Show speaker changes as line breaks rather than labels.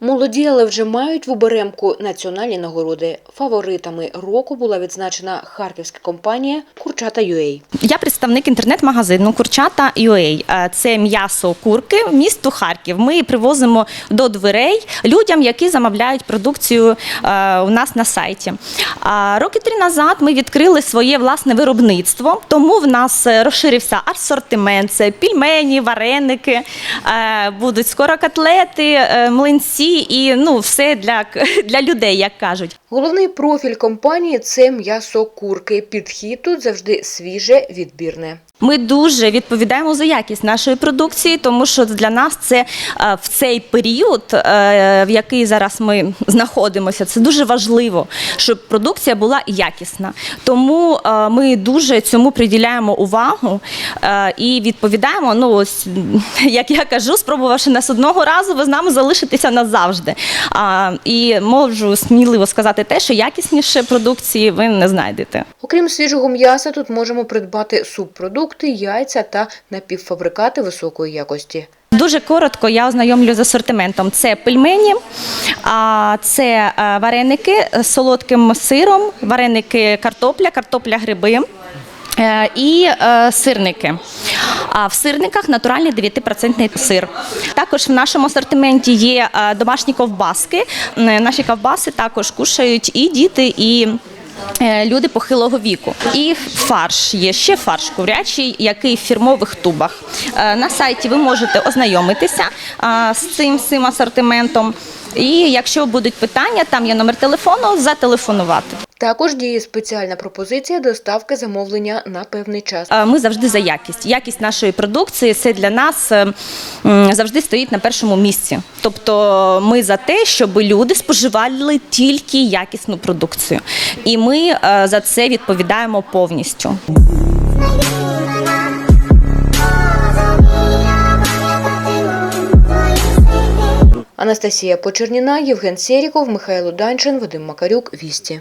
Молоді, але вже мають в оберемку національні нагороди. Фаворитами року була відзначена харківська компанія Курчата UA.
Я представник інтернет-магазину Курчата UA. Е, Це м'ясо курки місту Харків. Ми привозимо до дверей людям, які замовляють продукцію е, у нас на сайті. Роки три назад ми відкрили своє власне виробництво, тому в нас е, розширився асортимент. Це пільмені, вареники, е, будуть скоро котлети, е, млинці і ну все для, для людей, як кажуть.
Головний профіль компанії це м'ясо курки. Підхід тут завжди свіже, відбірне.
Ми дуже відповідаємо за якість нашої продукції, тому що для нас це е, в цей період, е, в який зараз ми знаходимося, це дуже важливо, щоб продукція була якісна. Тому е, ми дуже цьому приділяємо увагу і відповідаємо. Ну ось як я кажу, спробувавши нас одного разу, ви з нами залишитеся назавжди. І можу сміливо сказати те, що якісніше продукції ви не знайдете.
Окрім свіжого м'яса, тут можемо придбати субпродукти, яйця та напівфабрикати високої якості.
Дуже коротко я ознайомлю з асортиментом. Це пельмені, це е, вареники з солодким сиром, вареники картопля, картопля гриби. е, І е, сирники. А в сирниках натуральний 9% сир. Також в нашому асортименті є домашні ковбаски. Наші ковбаси також кушають і діти, і люди похилого віку. І фарш є ще фарш курячий, який в фірмових тубах. Е, На сайті ви можете ознайомитися е, з цим, з цим асортиментом. І якщо будуть питання, там є номер телефону, зателефонувати.
Також діє спеціальна пропозиція доставки замовлення на певний час.
Е, Ми завжди за якість. Якість нашої продукції це для нас е, завжди стоїть на першому місці. Тобто ми за те, щоб люди споживали тільки якісну продукцію. І ми е, за це відповідаємо повністю.
Анастасія Почерніна, Євген Серіков, Михайло Данчин, Вадим Макарюк. Вісті.